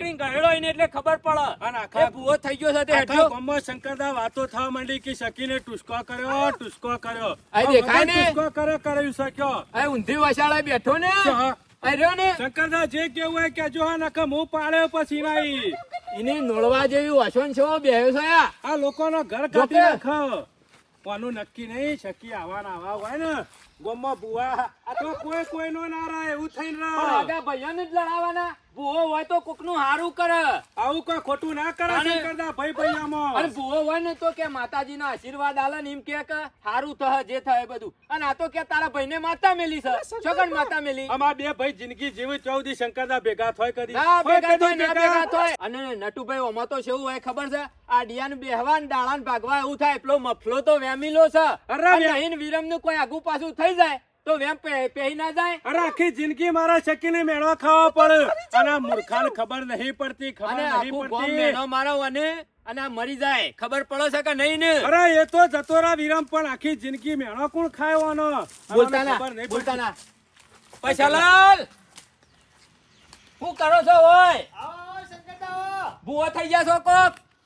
એની ગયેલો એને એટલે ખબર પડે. અને એ ભૂવો થઈ ગયો સાથે હેઠો ગામમાં શંકરદા વાતો થવા માંડી કે શકીને ટુસકો કર્યો ટુસકો કર્યો. આ દેખાય ને? ટુસકો કર્યો કર્યું શક્યો. આ ઊંધી વસાળે બેઠો ને. ને? શંકરદા જે કેવું હોય કેજો આ નખ મું પાડ્યો પછી નહીં. એને નોળવા જેવી વસણ છો બેહ્યો છે આ લોકોનો ઘર જો કાઢી નાખો. કોનું નક્કી નહીં શકી આવાના આવા હોય ને. ગોમમાં બુવા આ તો કોઈ કોઈનો ના રહે એવું થઈને રહે. આગા જ લડાવાના ભૂવો હોય તો કોકનું હારું કરે. આવું કોઈ ખોટું ના કરે શંકરદા ભાઈ ભાઈયામાં અને ભૂવો હોય ને તો કે માતાજીના આશીર્વાદ આલે ને એમ કે કે હારું થહ જે થાય બધું. અને આ તો કે તારા ભાઈને માતા મેલી છે. છગન માતા મેલી. અમાર બે ભાઈ જિંદગી જીવી ચૌદી શંકરદા ભેગા થાય કદી. ના ભેગા થાય ના ભેગા. થાય. અને નટુભાઈ ઓમાં તો શું હોય ખબર છે? આ ડિયાન બેહવાન ડાળાન ભાગવા એવું થાય. એટલો મફલો તો વેમીલો છે. અરે અહીં વિરમનું કોઈ આગુ પાછું થઈ જાય. તો વેમ પહેરી ના જાય? અરે આખી જિંદગી મારા શકીને મેળવા ખાવા પડે. અને આ મૂર્ખાને ખબર નહીં પડતી ખબર નહીં પડતી. મેણો મારો અને અને મરી જાય. ખબર પડે છે કે નહીં ને? અરે એ તો જતો રા વિરામ પણ આખી જિંદગી મેળો કોણ ખાવાનો બોલતા ના બોલતા. ના પૈસાલાલ શું કરો છો ઓય? ભૂવો થઈ ગયા છો કોક?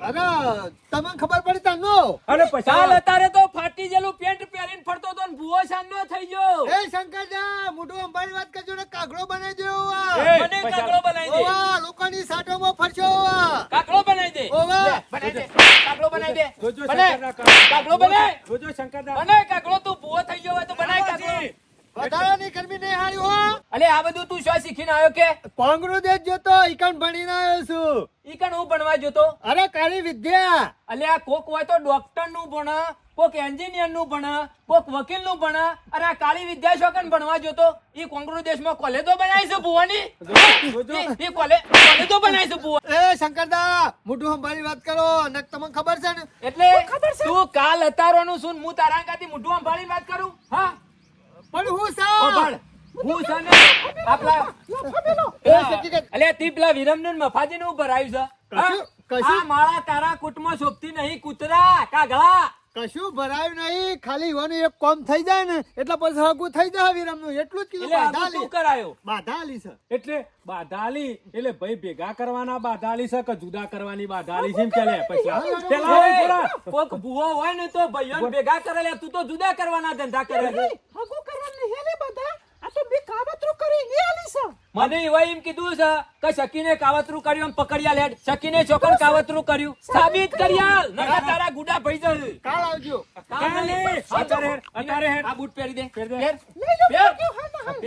તમને ખબર પડી તાનો અરે ચાલ અત્યારે તો ફાટી જેલું પેન્ટ પહેરીને ફરતો તો ભૂવો શાન નો થઈ ગયો. એ શંકરજા મોટો અંબાણી વાત કરજો ને કાગડો બનાવી દે ઓવા. મને કાગડો બનાવી દે. ઓવા લોકોની સાટોમાં ફરશો ઓવા. કાકડો બનાવી દે. ઓવા. બનાવી દે. કાગડો બનાવી દે. જોજો શંકરના. કાકડો બને. જોજો શંકરના બને કાગડો તું ભૂવો થઈ ગયો હોય તો બનાય કાકડો વધારાની ગરમી નહીં હારી હો. અલે આ બધું તું શું શીખીને આવ્યો કે? કોંગ્રેસ જોતો ઈકણ ભણીને આવ્યો છું. ઈ હું ભણવા જોતો? અરે કાળી વિદ્યા. અલે આ કોક હોય તો ડોક્ટરનું ભણે કોક એન્જિનિયરનું ભણે કોક વકીલનું ભણે અને આ કાળી વિદ્યા શોકન ભણવા જોતો? ઈ કોંગ્રેસ દેશમાં કોલેજો બનાવી છે ભુવાની? જોજો. ઈ- ઈ કોલે- કોલેજો બનાવી ભુવા એ શંકરદા મોટું અંબાણી વાત કરો ને તમને ખબર છે ને? એટલે તું કાલ અતારોનું સુન હું તારા કાથી મોટું સંભાળીને વાત કરું હા? પણ હું સંભાળ. સા હું છે ને? આપલા અલે તી પેલા વિરમનું ને મફાજીનું ઉપર આવ્યું છે. કશું- માળા તારા કુટમાં શોભતી નહીં કૂતરા કાગળા. કશું ભરાયું નહીં. ખાલી ઈવાનું એક કોમ થઈ જાય ને એટલે પછી હગું થઈ જાય વિરમનું. એટલું જ કીધું બાધા લી કરાયો? બાધા આલી છે. એટલે બાધાલી એટલે ભાઈ ભેગા કરવાના બાધાલી છે કે જુદા કરવાની છે પેલા ઓય, આવો થોડા. કોક ભૂવો હોય ને તો ભાઈ ભેગા કરે તું તો જુદા કરવાના ધંધા કરે છે. મને એવા એમ કીધું છે કે શકીને કાવતરું કર્યું એમ પકડ્યા લેડ શકીને ચોકન કાવતરું કર્યું. સાબિત કર્યા. નકા તારા ગુડા ભઈ જશે. કાલ આવજો. કાલે, અત્યારે અત્યારે આ બૂટ પહેરી દે. પહેરી દે. પહેર.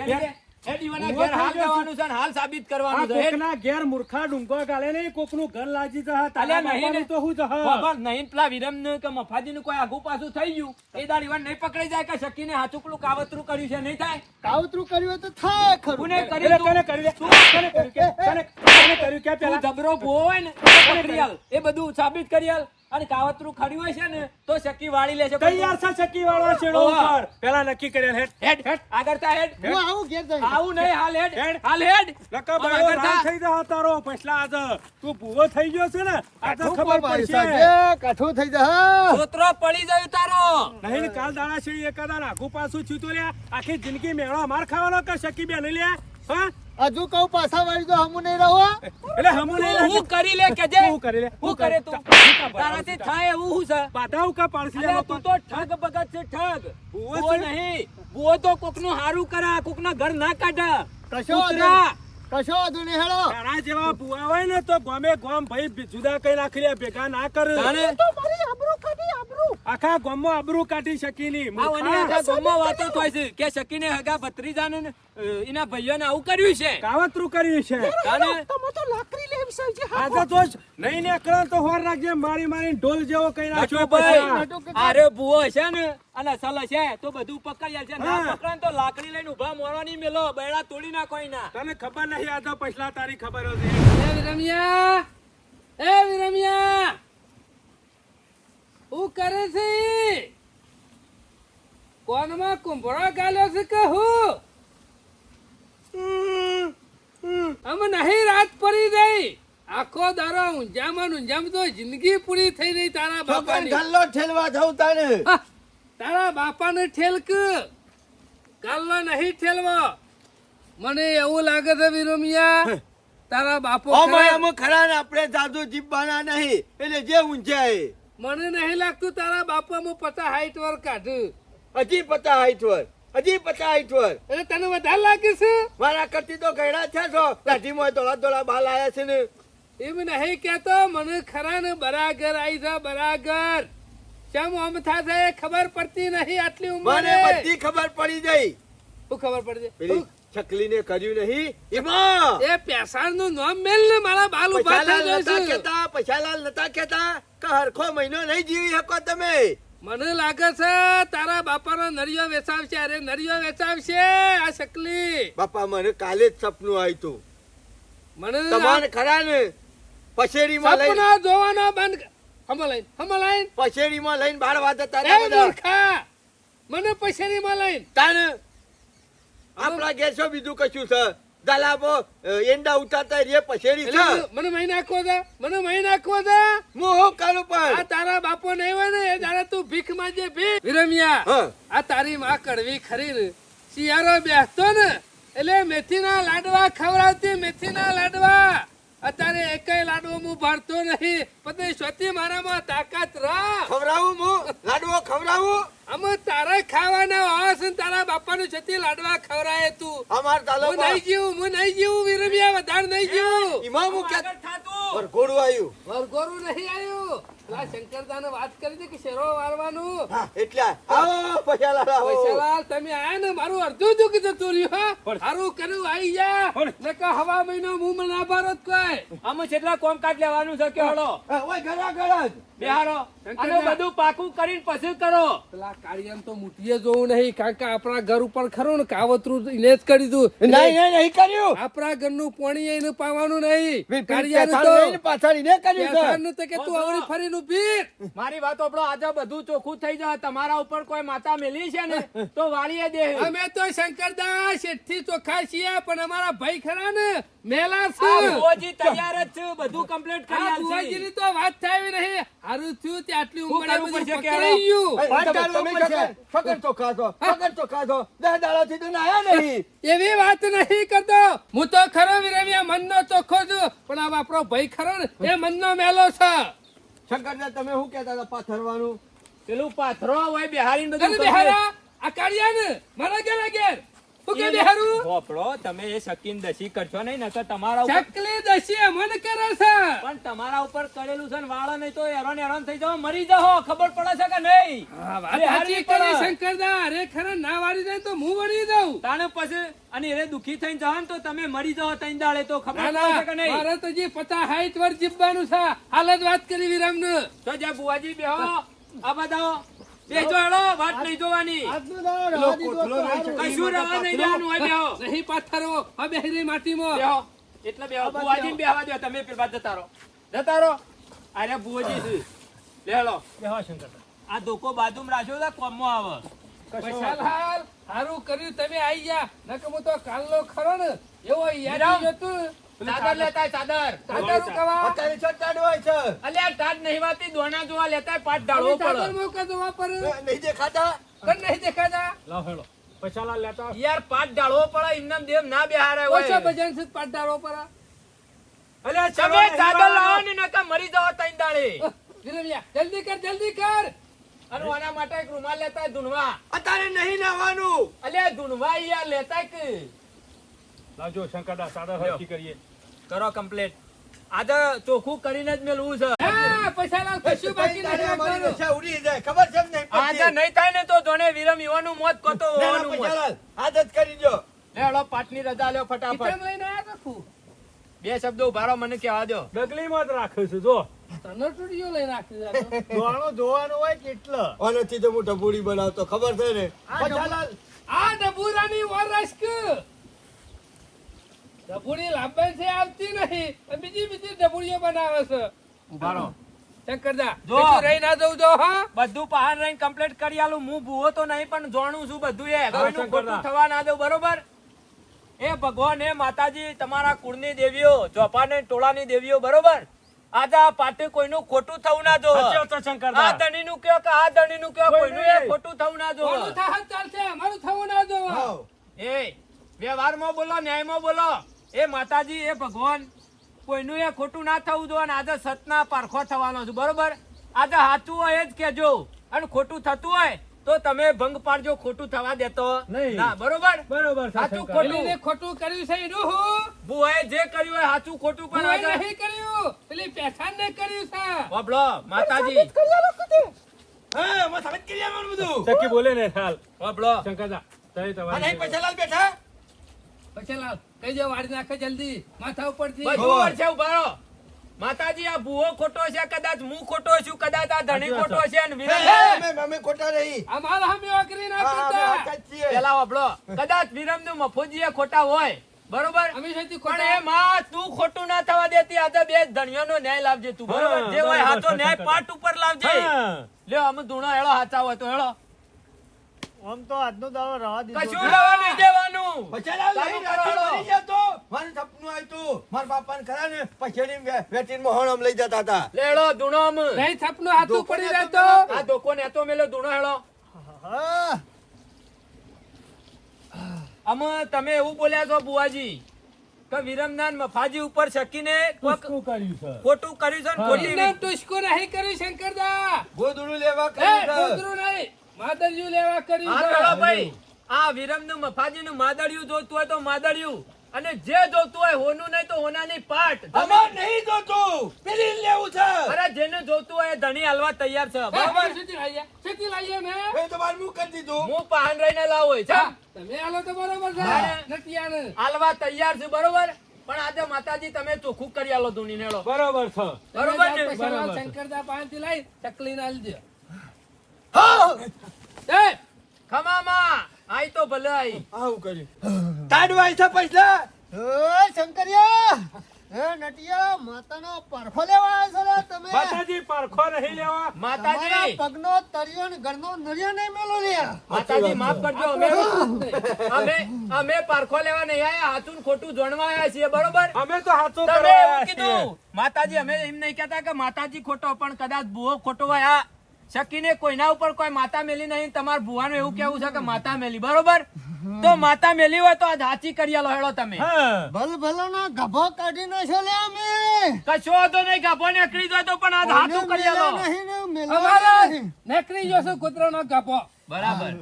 પહેર. પહેરી દે. ઘેર હાલ જવાનું છે ને હાલ સાબિત કરવાનું છે કોકના ઘેર મૂર્ખા ડુંગો ગાલે નહીં કોકનું ઘર લાજી જહા તારા નહીં તો હું જહા બાબા, નહીં પેલા વિરમનું કે મફાજીનું કોઈ આઘું પાછું થઈ ગયું એ દાડી વાર નહીં પકડાઈ જાય કે શકીને હાથુકલું કાવતરું કર્યું છે નહીં થાય કાવતરું કર્યું તો થાય ખરું કર્યું? કર્યું કે? કર્યું કે પેલા? જબરો ને તો પકડી આલ. એ બધું સાબિત કરી આલ. અને કાવતરું ખડ્યું હોય છે ને તો શકી વાળી લેશે તૈયાર છે ચક્કી વાળવા છેડો. ઉપર? પેલા નક્કી કર્યા હેડ હેડ હેડ. આગળ તા હેડ. હું આવું ઘેર જઈ આવું નહીં હાલ હેડ. હેડ. હાલ હેડ. લકા આમ રામ થઈ જા તારો પછલા આજ તું ભૂવો થઈ ગયો છે ને આ તો ખબર પડી છે કાઠું થઈ જા. સોતરો પડી જાય તારો. નહીં કાલ દાડા છે એકાદા આખું પાછું છૂતો તો લ્યા આખી જિંદગી મેળો માર ખાવાનો કે શકી બેન લ્યા? હા? હજુ કહું પાછા વળી જો હમુ નહીં રહો એટલે હમુ નહીં હું કરી લે કે જે? હું કરી લે? હું કરે તું? તારાથી થાય એવું હું છે? બાધા ઉકા પાડશે લે તું તો? ઠગ બગત છે ઠગ. ભૂવો નહીં. ભૂવો તો કોકનું હારું કરા કોકના ઘર ના કાઢા. કશો વાંધો કશો વધુ નહીં હેડો તારા જેવા બુઆ હોય ને તો ગમે ગોમ ભાઈ જુદા કઈ નાખી લે ભેગા ના કર. આખા ગામમાં આબરૂ કાઢી શકી નહીં આ આખા ગામમાં વાતો થાય છે કે શકીને હગા ભત્રીજાને ને, અ, એના ભાઈઓને આવું કર્યું છે? કાવતરું કર્યું છે. તાને આજે તો જ નહીં નીકળો તો હોર રાખજે મારી મારી ઢોલ જેવો કઈ નાખ્યો ભાઈ અરે ભૂવો છે ને અને સલ છે તો બધું પકડી છે. ના હા. તો લાકડી લઈને ઊભા મોરવાની મેલો બૈડા તોડી નાખો ના તને ખબર નહીં આ તો પછલા તારી ખબર હતી. એ વિરમિયા એ વિરમિયા હું કરે છે કોનમાં કુંભળો ગાલ્યો છે કે હું? અમે નહીં રાત પડી રહી. આખો દારો ઊંઝામાં ઊંઝામાં તો જિંદગી પૂરી થઈ રહી તારા બાપાની. તારે તારા બાપાને ઠેલક. કાલનો નહીં ઠેલવો. મને એવું લાગે છે વિરમિયા તારા બાપો ખરા- ખરા ને આપણે જાદુ જીવવાના નહીં. એટલે જે ઊંચાય મને નહીં લાગતું તારા બાપા હું પચાસ હાઈટ વર કાઢ. હજી પતા હાઈટ વર. હજી પચાસ વર એટલે તને વધારે લાગે છે? મારા કરતી તો ગયડા છે છો. લાઠીમાં ધોળા ધોળા બાલ આવ્યા છે ને. એમ નહીં કેતો મને ખરા ને બરાગર આવી જા બરાગર કેમ આમ થાશે ખબર પડતી નહીં આટલી મને ઉંમરે બધી ખબર પડી ગઈ. શું ખબર પડી પેલી છકલીને કર્યું નહીં. એમાં એ પેસાણનું નામ મેલ ને મારા બાલ ઊભા થઈ જશે. કેતા પૈસાલાલ નતા કેતા કે હરખો મહિનો નહીં જીવી શકો તમે. મને લાગે છે તારા બાપાનો નરિયો વેચાવશે. અરે નરિયો વેચાવશે આ શકલી. બાપા મને કાલે જ સપનું આવ્યું મને તમારે ખરા ને? પછેડીમાં લઈને સપના જોવાનો બંધ હમલાઈન હમલાઈન હમો લઈને. પછેડીમાં લઈને બાર વાગે તારે મૂર્ખા! મને પછેડીમાં લઈને. તાને આપણા ગેસો બીજું કશું છે? દલાબો એંડા ઉતારતા રે પછેડી એટલે છે. મને- મને મહી નાખવો છે મને મહી નાખવો છે હું હું કરું આ તારા બાપો નહીં હોય ને એ દાડે તું ભીખ માંગે ભીખ. વિરમિયા આ તારી માં કડવી ખરી ને. શિયાળો બેસતો ને એટલે મેથીના લાડવા ખવડાવતી મેથીના લાડવા. અત્યારે એકેય લાડવો હું ભરતો નહીં પછી સ્વતી મારામાં તાકાત રાખ. ખવડાવું હું? લાડવો ખવડાવું? અમે તારે ખાવાના હોસ ને તારા બાપાનું છતી લાડવા ખવરાય તું. અમાર હું તાલુકો નહીં જીવું હું નહીં જીવું વીરમિયા વધારે નહીં જીવું. ઇમામ હું ક્યાં થાતું. વરઘોડું આવ્યું વરઘોડું નહીં આવ્યું પેલા શંકરદાને વાત કરી હતી કે શેરો વારવાનું એટલે આવો પૈસા લાવો. પૈસાલાલ તમે આયા ને મારું અડધું દુઃખ જતું રહ્યું સારું કર્યું આઈ જા પણ- હવા મહિનો મું મને ના ભારત કોઈ. આમાં કેટલા કોમ લેવાનું છે કે હળો ઘરા ઘરા બિહારો શંકરના- બધું પાકું કરીને પછી કરો. પેલા તો મુઠીએ જોવું નહીં કારણ કે આપણા ઘર ઉપર ખરું ને કાવતરું એને જ કરી દઉં નહીં નહીં નહીં કર્યું. આપણા ઘરનું પાણી એને પાવાનું નહીં. તો પાછળ એને કર્યું તો કે તું આવડી ફરીને ઊભી મારી વાત આપણો આજે બધું ચોખ્ખું થઈ જાય. તમારા ઉપર કોઈ માતા મેલી છે ને તો વાળીએ દે. અમે તો શંકરદાસ શેઠથી ચોખ્ખા છીએ પણ અમારા ભાઈ ખરા ને મેલા છે. તૈયાર જ છે. બધું કમ્પ્લીટ કરી આ આલશે. બુવાજીની તો વાત થાય નહીં. હારું થયું તે આટલી ઉંમર કરવું બધું કે ખબર તો ખાધો ફકર તો ખાધો દસ દાડાથી તો નાયા નહીં. એવી વાત નહીં કરતો. હું તો ખરો વિરમ્યા મનનો ચોખ્ખો છું. પણ આ આપણો ભાઈ ખરો ને એ મનનો મેલો છે. શંકરદા તમે શું કહેતા હતા પાથરવાનું? પેલું પાથરો હોય બિહારી બધું અરે આ કાઢ્યા ને મારા ઘેર ઘેર. તું કે બેહારું? ભોપળો તમે એ શકીન દસી કરશો નહીં નકર તમારા ઉપર ચકલી દસી મન કરે છે. પણ તમારા ઉપર કરેલું છે ને વાળો નહીં તો હેરાન હેરાન થઈ જાવ મરી જાઓ ખબર પડે છે કે નહીં? હા વાત સાચી. કરી શંકરદા અરે ખરા ના વાળી જાય તો હું વળી દઉં તાણે પછી અને એ દુખી થઈને જાવ તો તમે મરી જાઓ તઈ દાડે તો ખબર પડે છે કે નહીં? મારે તો જે પચાસ હાઈટ વર્ષ જીવવાનું છે હાલ જ વાત કરી વિરામ તો જા બુવાજી બેહો આ બધાઓ બેજો હેડો વાત નહીં જોવાની. કશું રવા નહીં દેવાનું હોય બેહો. નહીં પાથરો? હવે બેહરી માટીમાં. બેહો. એટલે બેહો. બુવાજીને બેહવા દો તમે પેલા જતા રહો. જતા રહો. અરે બુવાજી છે. લે. બેહો શંકર આ ધોકો બાજુમાં રાખ્યો છે કોમમાં આવે. પૈસાલાલ, હારું કર્યું તમે આઈ ગયા. નકર હું તો કાલનો ખરો ને. એવો યાદ હતું. ચાદર લેતા ચાદર. ચાદર ઉકાવા. અત્યારે છટાડ હોય છે. અલ્યા ટાડ નહીં વાતી દોણા જોવા લેતા પાટ ઢાળવો હવે ચાદર પડે મૂકો તો વાપર. નહીં દેખાતા? કર નહીં દેખાતા. લાવ હેડો. પછાલા લેતા. યાર પાટ ઢાળવો પડે ઇન્નમ દેવ ના બેહારે ઓછો હોય ભજન છે પાટારો પર અલ્યા તમે ચાદર લાવો ને નકા મરી જાવ તઈ દાડે. જલ્દી કર જલ્દી કર. અને આના માટે એક રૂમાલ લેતા ધૂનવા અત્યારે નહીં નાવાનું અલ્યા ધૂનવા યાર લેતા કે લાવજો શંકરદા સાદર હરખી કરીએ. કરો કમ્પ્લીટ આજે ચોખ્ખું કરીને જ મેલવું છે. આજે નહીં? થાય ને તો જોને વિરમ યુવાનું મોત કોતો કરી દો. લે હળો પાટની રજા લ્યો ફટાફટ. લઈને આયા તો બે શબ્દો ઉભારો મને કહેવા દો. ડગલીમાં જ રાખું છું જો. તને ટુડીઓ લઈને આખી દોણો જોવાનું હોય કેટલો? આનાથી તો હું ઢબુડી બનાવતો ખબર છે ને? આ ડબુરાની વરસ કે? ડબુડી લાંબાઈ છે આવતી નહીં. બીજી બીજી ડબુડીઓ બનાવે છે. ઉભારો શંકરદા જો. રહી ના જવું જો હા? બધું પહાડ રહીને કમ્પ્લીટ કરી આલું. હું ભૂવો તો નહીં પણ જોણું છું બધું એ. કોઈનું ખોટું થવા ના દઉં બરોબર? એ ભગવાન એ માતાજી તમારા કુળની દેવીઓ ચોપાને ટોળાની દેવીઓ બરોબર? આજે આ પાટે કોઈનું ખોટું થવું ના જો આ ધણી નું કયો કે આ ધણીનું કયો કોઈનું એ ખોટું થવું ના જો ચાલશે? અમારું થવું ના જો. એ વ્યવહારમાં બોલો ન્યાયમાં બોલો. એ માતાજી એ ભગવાન કોઈનું એ ખોટું ના થવું જોઈએ અને આજે સતના પારખો થવાનો છું બરોબર? આજે સાચું હોય એ જ કહેજો. અને ખોટું થતું હોય તો તમે ભંગ પાડજો ખોટું થવા દેતો. નહીં. ના બરોબર? બરોબર સાચું ખોટું. ખોટું કર્યું છે એનું હું? બુઆએ જે કર્યું હોય સાચું ખોટું પણ આજે નહીં કર્યું. પેલી પેઠાણ ને કર્યું છે. વાપરો માતાજી. હા, મો સાબિત કરી આવવાનું બધું. ચક્કી બોલે ને હાલ. વાપરો. શંકરદા તઈ તમારી નહીં પૈસાલાલ બેઠા? પછી લાવ કઈ વાળી નાખે જલ્દી. માથા ઉપરથી. બધું વર્ષે ઉભારો માતાજી આ ભૂવો ખોટો છે કદાચ હું ખોટો છું કદાચ આ ધણી ખોટો છે. અને વિરમ અમે ખોટા નહીં. અમારા સામે ઓકરી ના કરતા. પેલા વાપરો. કદાચ વિરમનું મફોજી ખોટા હોય. બરોબર? અમે પણ ખોટા. એ માં તું ખોટું ના થવા દેતી આજે બે ધણીઓનો ન્યાય લાવજે તું બરોબર? જે હોય હાથો ન્યાય પાટ ઉપર લાવજે. લ્યો અમે ધૂણો હેળો હાથા હોય તો હેળો. આમ તો આજનો દાડો રવા દીધો કશું રવા નહીં દેવાનું. પૈસાલાલ લઈ હાલો. મરી જતો. મારું સપનું આવ્યું હતું. મારા બાપાને ખરા ને પછેડી વેટીન હોણમ લઈ જતા હતા. લેડો ધૂણો નહીં સપનું હાથું પડી રહેતો. આ ધોકો નેતો મેલો ધૂણો હેળો હા. તમે એવું બોલ્યા છો બુવાજી કે વિરમદાન મફાજી ઉપર શકીને કોક કર્યું છે. ખોટું કર્યું છે ને ખોટી ટુસકો નહીં કર્યું શંકરદા. ગોદડું લેવા કર્યું છે. નહીં. માદરજુ લેવા કર્યું ભાઈ આ વિરમનું મફાજી નું માદળિયું જોતું હોય તો માદળિયું. અને જે જોતું હોય હોનું નહીં તો હોનાની પાટ. અમાર નહીં જોતું. પેલી લેવું છે. અરે જેને જોતું હોય ધણી હાલવા તૈયાર છે. બરાબર? બરોબર હવે સીધી લાવીએ ને એ તો બાર કરી દીધું. હું પાહન રહીને લાવો હોય છે તમે હાલો તો બરોબર છે. નથી આને હાલવા તૈયાર છે બરોબર? પણ આજે માતાજી તમે ચોખ્ખું કરી આલો ધૂણી નેળો બરોબર છે. બરોબર ને? જાઓ પછી બરોબર. લઈ ચકલી ના દો. હા! એ, ખમામાં આઈ તો ભલે આઈ આવું કર્યું તાડવાય છે પૈસા? નટિયા માતાનો પરખો લેવા આવ્યા છો તમે. માતાજી પરખો નહીં લેવા. માતાજી! પગનો તળિયો ને ઘરનો નળિયો નહીં મેલો લે માતાજી માફ કરજો અમે અમે અમે પારખો લેવા નહીં આયા હાચું ખોટું જોણવા આયા છીએ બરોબર? અમે તો હાથો તમે. કીધું. માતાજી અમે એમ નહીં કહેતા કે માતાજી ખોટો પણ કદાચ બુઓ ખોટો હોય આ શકીને કોઈના ઉપર કોઈ માતા મેલી નહીં. તમારા ભુવાનું એવું કેવું છે કે માતા મેલી બરોબર? તો માતા મેલી હોય તો આ ધાચી કરી આલો હેડો તમે. ભલ ભલો ના ગભો કાઢી નાખ્યો લે અમે. કશો તો નહીં ગભો નીકળી જાય તો પણ આ હાચું કરી લો નહીં ને મેલ્યા અમારા નહીં. નો ગભો. બરાબર.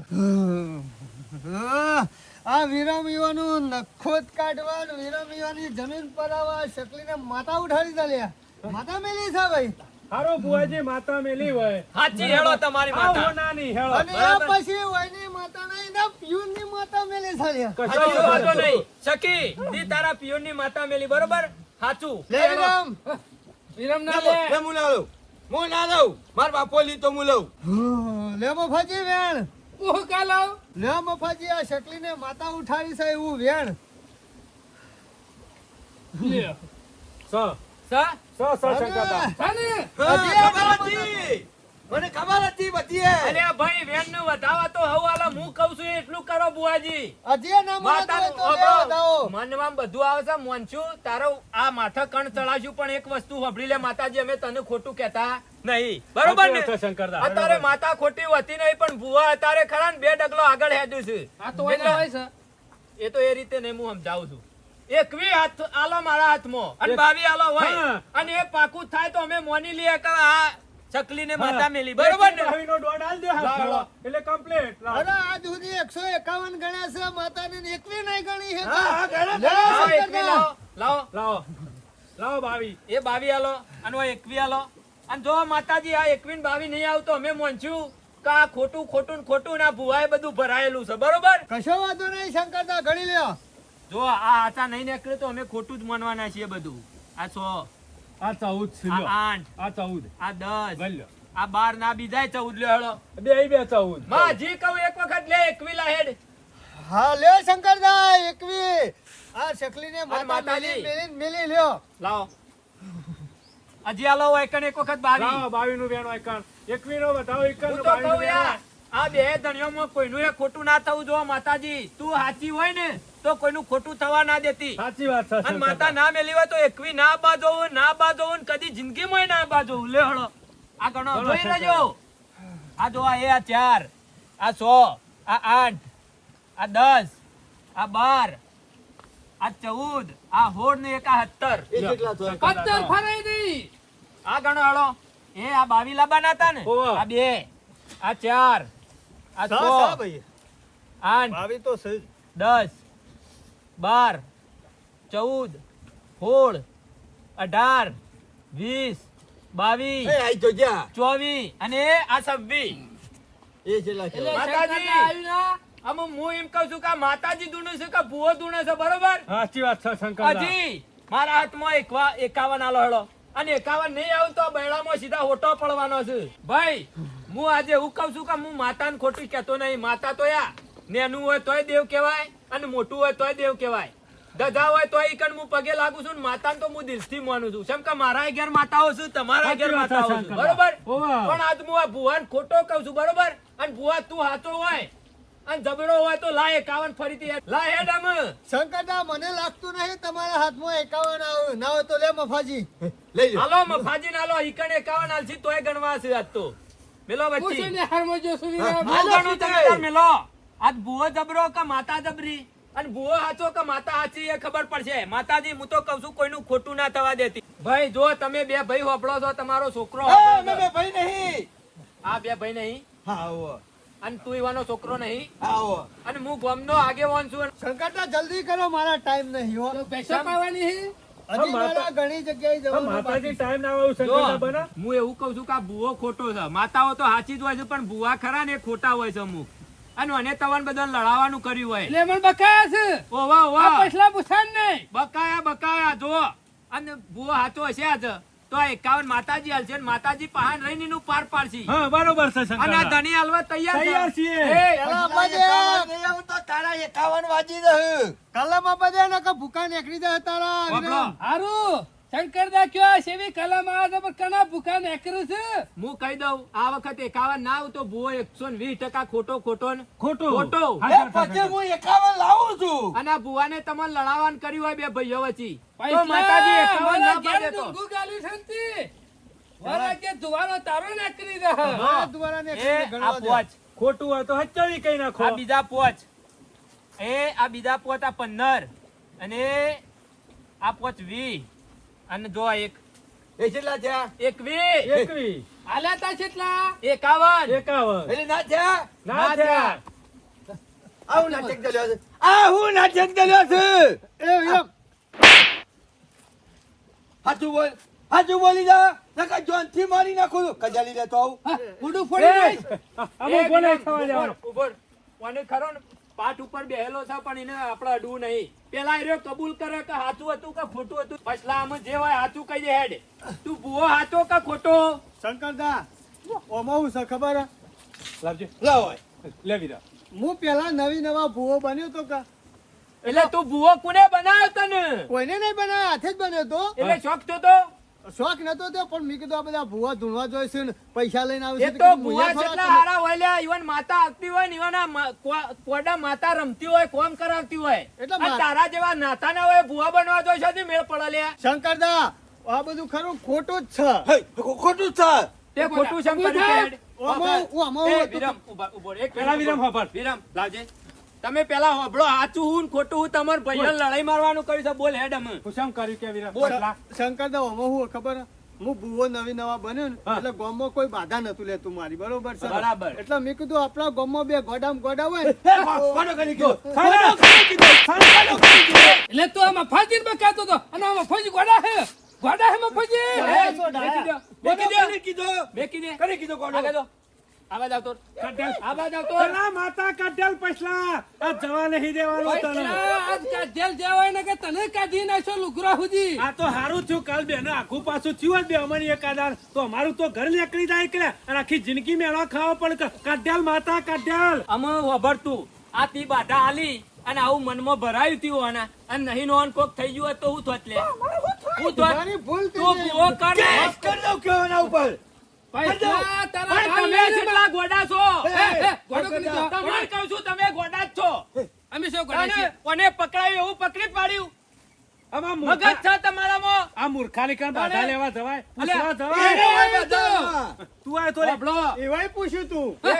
આ વિરમ યુવાનું નખોત કાઢવાનું વિરામ યુવાની જમીન પર આવા શકલીને માતા ઉઠાડી દે માતા મેલી છે ભાઈ? હારો બુઆજી માતા મેલી હોય. સાચી હેળો તમારી માતા. આવો નાની હેળો. અને આ પછી વયની માતા નહીં ને પ્યુનની માતા મેલી છે લે કશો વાંધો નહીં. સખી દી તારા પિયોરની માતા મેલી બરોબર? સાચું લે વિરમ વિરમ. ના લે, લે લે, હું ના લઉં હું ના લઉં માર બાપો લી તો હું લઉં લે ફાજી વેણ. હું કા લાવ? લે મફાજી આ શકલીને માતા ઉઠાવી છે એવું વેણ. લે. સ. સા? સ સ શંકરદા સાને? હા, હજી ખબર આ હતી. મને ખબર હતી બધી અરે ભાઈ વેણનું વધાવા તો હવ આલા હું કઉ છું એટલું કરો બુઆજી. હજી ના માનતું હોય માતાનું તો લે અબો, દાવો. મનમાં બધું આવે છે મોનછું તારો આ માથા કણ ચડાવશું પણ એક વસ્તુ સાંભળી લે માતાજી અમે તને ખોટું કહેતા નહીં. બરોબર ને? શંકરદા. અત્યારે માતા ખોટી હતી નહીં પણ ભુવા અત્યારે ખરા ને બે ડગલો આગળ હેડ્યું છે. આ તો ઓલા હોય છે. એ તો એ રીતે નહીં હું સમજાવું છું. એકવી હાથ આલો મારા હાથમાં. અને બાવી આલો હોય. અને એ પાકું થાય તો અમે મોની લઈએ કે આ ચકલીને માતા મેલી. બરોબર ને? આવીનો દોડ આલ દે. એટલે કમ્પ્લીટ અરે આજ સુધી એકસો એકાવન ગણ્યા છે. માતા ને એકવી નહીં ગણી હે હા, ગણો, લાવો લાવો. લાવો. બાવી. એ બાવી આલો અને એકવી આલો. અને જો માતાજી આ એકવીન બાવી નહીં આવતો અમે મોંચ્યું કા ખોટું ખોટું ને ખોટું ના ભુવાએ બધું ભરાયેલું છે. બરોબર? કશો વાંધો નહીં શંકરતા ગણી લ્યો. જો આ આચા નહીં નીકળે તો અમે ખોટું જ માનવાના છીએ બધું. આ સો આ ચૌદ આ આઠ. આ ચૌદ. આ દસ. ભલ્યો આ બાર ના બીજા ચૌદ લે હળો બે બે ચૌદ. માં જી કહું એક વખત લે એકવીલા હેડ. હા લે શંકરદા એકવી. આ શકલીને માતા માતાજી. મેલી મેલી લ્યો. લાવો. અજી આલો એકણ એક વખત બાવી. લાવો બાવી નું બેનો એકણ એકવી નો બતાવો એકણ બાવી નું યાર. આ બે ધણીઓમાં કોઈનું એ ખોટું ના થવું જો માતાજી. તું સાચી હોય ને તો કોઈનું ખોટું થવા ના દેતી. સાચી વાત છે અને માતા ના મેલી હોય તો એકવી ના બાજો ના બાજો કદી જિંદગીમાં ના બાજો લે હળો. આ ગણો જોઈ લેજો. આ જો આ એ આ ચાર આ સો આ આઠ આ દસ આ બાર આ ચૌદ આ હોળ ને એક આ સત્તર. સત્તર ફરાઈ નહીં આ ગણો હળો. એ આ બાવી લાબાના હતા ને. આ બે આ ચાર આ સા, સા છ ભાઈ આઠ ભાવી તો દસ બાર ચૌદ સોળ અઢાર વીસ બાવીસ. ચોવીસ અને આ છવ્વીસ. એ હું એમ કહું છું કે માતાજી દુણે છે કે ભૂવો દુણે છે બરોબર? સાચી વાત છે શંકરદા હજી મારા હાથમાં એકવા એકાવન આલો હેડો અને એકાવન નહીં આવું તો બૈડામાં સીધા હોટો પડવાનો છે. ભાઈ હું આજે એવું કહું છું કે હું માતાને ખોટું કહેતો નહીં. માતા તો યા નેનું હોય તોય દેવ કહેવાય અને મોટું હોય તોય દેવ કહેવાય. દધા હોય તો એ કણ હું પગે લાગુ છું ને માતાને તો હું દિલથી માનું છું. કેમ કે મારા ઘેર માતાઓ છું તમારા ઘેર માતાઓ છે બરોબર? પણ આજ હું આ ભુવાન ખોટો કહું છું બરોબર? અને ભુવા તું હાચો હોય અને જબરો હોય તો લાય એકાવન ફરીથી. લાય હેડ આમ શંકરદા મને લાગતું નહીં તમારા હાથમાં એકાવન આવે ના હોય તો લે મફાજી. લઈ લો. હાલો મફાજી નાલો ઈકણ એકાવન આલસી તોય ગણવા છે આજ તો. મેલો બચ્ચી. પૂછીને હારમાં જોશું હા, વિના. હું હાલો ગણું તમે મેલો. આજ ભૂવો જબરો કે માતા જબરી? અને ભૂવો હાચો કે માતા હાચી એ ખબર પડશે. માતાજી હું તો કઉ છું કોઈનું ખોટું ના થવા દેતી. ભાઈ જો તમે બે ભાઈ હોપડો છો તમારો છોકરો અમે બે ભાઈ નહીં. આ બે ભાઈ નહીં? હા. અને તું એવાનો છોકરો નહીં? આવો. અને હું ગામનો આગેવાન છું. શંકરદા જલ્દી કરો મારા ટાઈમ નહીં હો. પૈસા પાવાની હે? હજી માતા- મારા ઘણી જગ્યાએ માતાજી ટાઈમ ના આવે બના. હું એવું કહું છું કે આ ભૂવો ખોટો છે. માતાઓ તો સાચી જ હોય છે પણ ભૂવા ખરા ને ખોટા હોય છે અમુક. અને મને તવન બધા લડાવાનું કર્યું હોય. એટલે મને બકાયા છે. ઓવા આ ઓવા પછલા પૂછાણ નહીં. બકાયા બકાયા જો અને ભૂવો સાચો હશે આજ. તો એકાવન માતાજી હાલશે માતાજી પહાણ રહીને એનું પાર પાડશે હા બરોબર છે અને આ ધણી હાલવા તૈયાર છે. તૈયાર છીએ. એકાવન તો તારા એકાવન વાજી દઉં. કલમ અપાજે દે ને કે ભૂકા નીકળી જાય તારા હારું શંકરદા કયો સેવી કલમ આવે કના ભૂકા નેકરું છે? હું કહી દઉં આ વખત એકાવન ના આવું તો ભૂવો એકસો વીસ ટકા ખોટો ખોટો. ખોટો. ખોટો. પછી હું એકાવન લાવું છું. અને આ ભુવાને તમારે લડાવાન કર્યું હોય બે ભાઈઓ વચ્ચે. તો માતાજી એકાવન ના પાડે તો. ને ઘેર ધુવાનો તારો નેકરી દે. મારા ને આ પોચ. ખોટું હોય તો હચ્ચાવી કઈ નાખો. આ બીજા પોચ. એ આ બીજા પોચ આ પંદર. અને આ પોચ વી અને જો આ એક. એ કેટલા થયા? એકવી એકવી આલ્યા તા કેટલા? એકાવન. એકાવન. એટલે ના થયા? ના થયા. આવું નાટક ચાલ્યો છે. આ હું નાટક ચાલ્યો છે. એ એમ. હાચું બોલ. હાચું બોલી જા. નકા જોનથી મારી નાખું. કજાલી લેતો આવું? ઉડું ફોડી. અમુક બોલે થવા જવાનું? ઊભો. કોને ખરો ને પાઠ ઉપર બેહેલો છે પણ એને આપણે અડવું નહીં. પેલા એ કબૂલ કરે કે સાચું હતું કે ખોટું હતું? પછલા આમાં જે હોય સાચું કહી દે હેડ. તું ભૂવો સાચો કે ખોટો? શંકરદા ઓમાં હું છે ખબર? લાવજે. લાવ લેવી દા હું પેલા નવી નવા ભૂવો બન્યો તો કા? એટલે તું ભૂવો કોને બનાવ્યો તને? કોઈને નહીં બનાવ્યો? હાથે જ બન્યો તો. એટલે શોખ તો? શોખ નતો તે પણ મેં કીધું આ બધા ભૂવા ધૂણવા જોઈએ છે ને પૈસા લઈને આવે એ છે તો ભૂવા જેટલા હારા હોય લે ઈવન માતા આવતી હોય ને ઈવન આ કોડા માતા રમતી હોય કોમ કરાવતી હોય એટલે તારા જેવા નાતા ના હોય ભૂવા બનવા તો છે મેળ પડે લે શંકરદા આ બધું ખરું ખોટું જ છે ખોટું જ ખોટું છે તે ખોટું શંકર. વિરમ, ઊભો એક પેલા વિરમ. વિરમ, લાવજે. તમે પેલા હોબળો સાચું હું ખોટું હું તમારે ભાઈઓને લડાઈ મારવાનું કર્યું છે બોલ હેડ અમે શું કર્યું કે વિરા બોલ. પછલા. શંકરદા આમાં હું ખબર હું ભૂવો નવી નવા બન્યો ને હા. એટલે ગામમાં કોઈ બાધા નતું લેતું મારી બરોબર છે બરાબર. એટલે મેં કીધું આપણા ગામમાં બે ગોડામ ગોડા હોય હે, કરી! એટલે તું આમાં ફાજીરમાં કહેતો હતો અને આમાં ફાજી ગોડા હે ગોડા હે માં ફોજી એ, દે ડાયા. બેસી જાઓ. બેસી જાઓ. બાજ આવતો કાઢેલ. આવાજ આવતો પેલા માતા કાઢેલ પછલા આ જવા નહીં દેવાનો તને આજ કાઢેલ જ્યાં ને કે તને કાઢી નાખ્યો લુગરા હુજી આ તો હારું થયું કાલ બેન આખું પાછું થયું બે અમની એકાદાર તો અમારું તો ઘર નીકળી જાય કે અને આખી જિંદગી મેળો ખાવો પણ ક- કાઢ્યાલ માતા કાઢ્યાલ અમે વભરતું આ તી બાધા આલી અને આવું મનમાં ભરાયું થયું આના અને નહીં નો અન કોક થઈ ગયું હોય તો હું થોત લે હું થોત મારી ભૂલ તું. કર કરી દઉં કેવાના એના ઉપર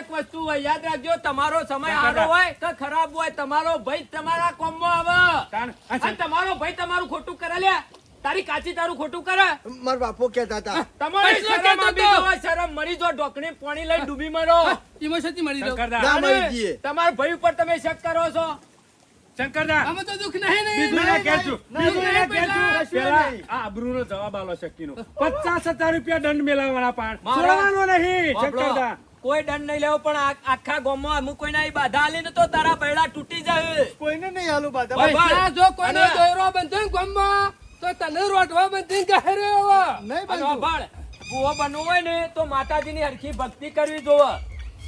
તમારે યાદ રાખજો તમારો સમય. સારો હોય કે ખરાબ હોય. તમારો ભાઈ તમારા કોમમાં આવે. તાણ. આ છે. અને તમારો ભાઈ તમારું ખોટું કરે લ્યા તારી કાચી તારું ખોટું કરે? માર બાપો કહેતા હતા. તમારે શરમ કહેતો આવી તો. શરમ મરી જો ઢોકણી પાણી લઈ ડૂબી મરો. ઇમોશનથી મરી જો ના મરી જઈએ. તમારા ભાઈ ઉપર તમે શક કરો છો. શંકરદા. અમે તો દુખ નહીં ને. બીજું ના કહેજો. બીજું ના કહેજો. પેલા આ અબરૂનો જવાબ આલો શકીનો પચાસ હજાર રૂપિયા દંડ મેલાવાના પાણ છોડવાનો નહીં, શંકરદા. કોઈ દંડ નહીં લેવો પણ આખા ગામમાં અમુક કોઈના ઈ બાધા આલી ને તો તારા પૈડા તૂટી જાય. કોઈને નહીં આલું બાધા. જો કોઈનો દોરો બંધો ગામમાં, તો તને રોટવા બંધી ગહેરે આવો. નહીં. વાપર, ભૂવો બનવું હોય ને તો માતાજીની હરખી ભક્તિ કરવી જોવે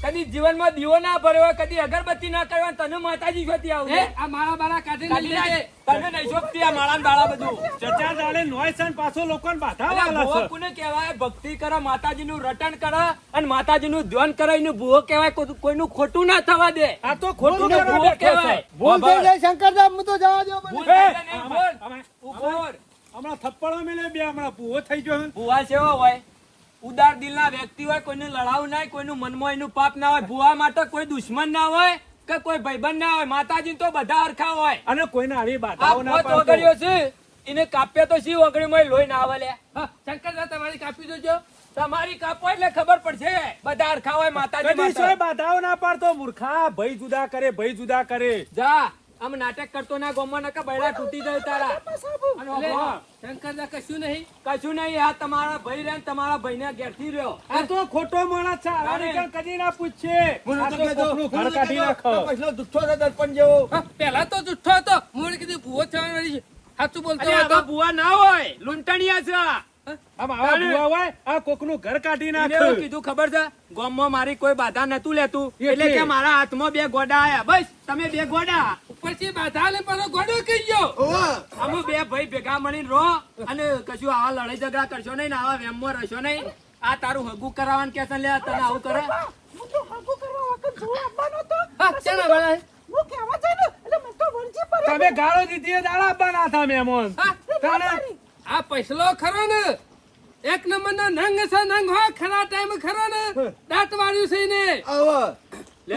કદી જીવનમાં દીવો ના ભર્યો કદી અગરબત્તી ના કર્યો તને માતાજી શોધી એ, આ માળા બાળા કાઢી લઈ. તને નહીં શોભતી આ માળા બાળા બધું ચચા દાડે નોય છે ને પાછો લોકોને બાધા વાળા છે. કોને કહેવાય ભક્તિ કરે માતાજીનું રટણ કરા અને માતાજીનું ધ્યાન કરા એનું ભૂવો કહેવાય કોઈ- કોઈનું ખોટું ના થવા દે આ તો ખોટું કરવા કહેવાય ભૂલ થઈ જાય શંકરદાસ હું તો જવા દો બોલ. આમાં- હમણાં ભૂવો થઈ ગયો છે. ભુવા હોય. ઉદાર દિલના વ્યક્તિ હોય કોઈને લડાવું ના હોય કોઈનું મનમાં એનું પાપ ના હોય ભૂવા માટે કોઈ દુશ્મન ના હોય કે કોઈ ભાઈબંધ ના હોય માતાજી તો બધા અરખા હોય. અને કોઈને આવી બાધાઓ ના ઓગળ્યો છે. એને કાપ્યો તો શી ઓગળીમાં લોહી ના આવે લે શંકર તમારી કાપી દેજો. તમારી કાપો એટલે ખબર પડશે. બધા અરખા હોય માતાજી બાધાઓ ના પાડતો. મૂર્ખા ભય જુદા કરે ભય જુદા કરે. જા. આમ નાટક કરતો ના ગોમાં નકા બૈડા તૂટી જાય તારા. શંકર ના કશું નહીં? કશું નહીં આ તમારા ભાઈ રે ને તમારા ભાઈને ઘેરથી રહ્યો. આ તો ખોટો માણસ છે. નીકળ કદી ના પૂછશે મને ઘર કાઢી નાખો. પછલો જુઠ્ઠો છે દર્પણ જેવો. પેલા તો જુઠ્ઠો હતો. મૂળ કીધું ભૂવો થવાની સાચું બોલતો હતો. ભૂવા ના હોય લૂંટણિયા છે. આ. આમ આવા તાણે. ભૂવા હોય આ કોકનું ઘર કાઢી એને કીધું ખબર છે? ગામમાં મારી કોઈ બાધા નતું લેતું. એટલે? એટલે કે મારા હાથમાં બે ગોડા આયા. બસ તમે બે ગોડા. ઉપરથી બાધા પેલો પાછો ગોડો કહી ગયો. અમે બે ભાઈ ભેગા મળીને રહો અને કશું આવા લડાઈ ઝઘડા કરશો નહીં ને આવા વેમમાં રહેશો નહીં. આ તારું હગું કરાવવાનું કે છે લે તને આવું કરે. હા, શેના વાળા? તમે ગાળો દીધી દાડા આપવાના હતા મેમોન. આ પૈસલો ખરો ને. એક નંબર નો નંગ છે નંગ હો ખરા ટાઈમ ખરો ને? દાંત વાળ્યું છે ને? આવો. લે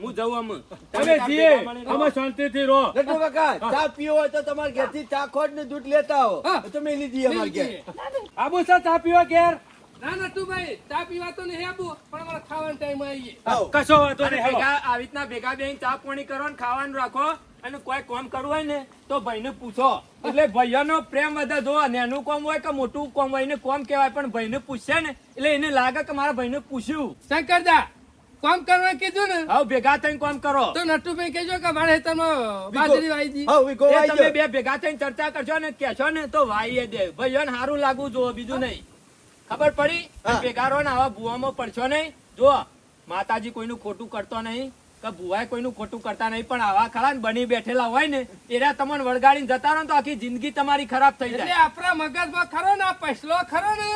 હું જઉં આમ. તમે જીએ. અમે શાંતિથી રો લટુ કાકા, ચા પીવો હોય તો તમારે ઘેરથી ચા ખોટ ને દૂધ લેતા આવો. તમે લીધી અમારે ઘેર. આબુ સા ચા પીવો ઘેર? ના નટુભાઈ ચા પીવા તો નહીં આપું પણ અમારે ખાવાનો ટાઈમ આવી ગયો. કશો વાંધો નહીં ભેગા આવી રીતના ભેગા બેહીને ચા પાણી કરો ને ખાવાનું રાખો. અને કોઈ કામ કરવું હોય ને તો ભાઈને પૂછો. એટલે ભાઈઓનો પ્રેમ વધે જો નાનું કામ હોય કે મોટું કામ હોય એને કોમ કહેવાય પણ ભાઈને પૂછશે ને એટલે એને લાગે કે મારા ભાઈને પૂછ્યું. શંકરદા કોમ કરવા કીધું ને? હવે ભેગા થઈને કોમ કરો. તો નટુભાઈ કેજો કે મારે બાજરી વાઈ તમે બે ભેગા થઈને ચર્ચા કરશો ને કેશો ને તો વાઈએ દે. ભાઈઓને સારું લાગવું જોવો બીજું નહીં. ખબર પડી? ભેગારો ને આવા ભૂવામાં પડશો નહીં. જો માતાજી કોઈનું ખોટું કરતો નહીં કે ભુવાય કોઈનું ખોટું કરતા નહીં પણ આવા ખરા બની બેઠેલા હોય ને એરા તમને વળગાડીને જતા રહો તો આખી જિંદગી તમારી ખરાબ થઈ એટલે જાય. આપણા મગજમાં ખરો ને આ પૈસલો ખરો ને?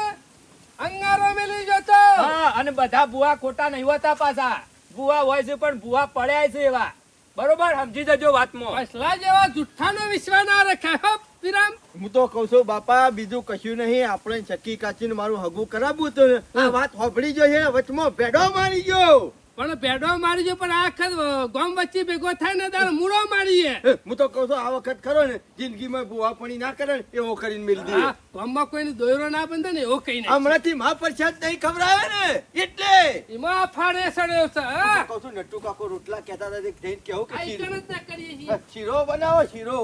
અંગારો મેલી જતો. હા અને બધા ભુવા ખોટા નહીં હોતા પાછા. ભુવા હોય છે પણ ભુવા પડ્યા છે એવા. બરોબર? સમજી જજો વાતમાં. પૈસલા જેવા જુઠ્ઠાનો વિશ્વાસ ના રખાય હો હું તો કહું છું બાપા બીજું કશું નહીં. આપણે ચક્કી કાચીને મારું હગું કરાવવું હતું આ વાત હોભળી છે વચમાં ભેડો મારી ગયો. પણ પેડો મારી પણ આ વખત ગામ વચ્ચે ભેગો થાય ને તારે મૂળો મારીએ. હે, તો છું આ વખત ખરો ને જિંદગીમાં ભૂવા પણી ના કરે ને એવો કરીને મેલી દે ગામમાં કોઈને દોયરો ના બંધે ને એવો કઈ હમણાંથી મા પ્રસાદ નહીં ખવડાવે ને એટલે! એમાં ફાડે સડ્યો છે હા? કઉ છું નટુ કાકો રોટલા કહેતા હતા જઈને કેવું કે શીરો- કરીએ શીરો બનાવો શીરો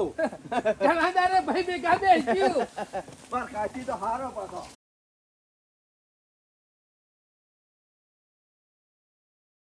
જલાદારે ભાઈ ભેગા બેસ્યું પણ કાચી તો હારો પાછો.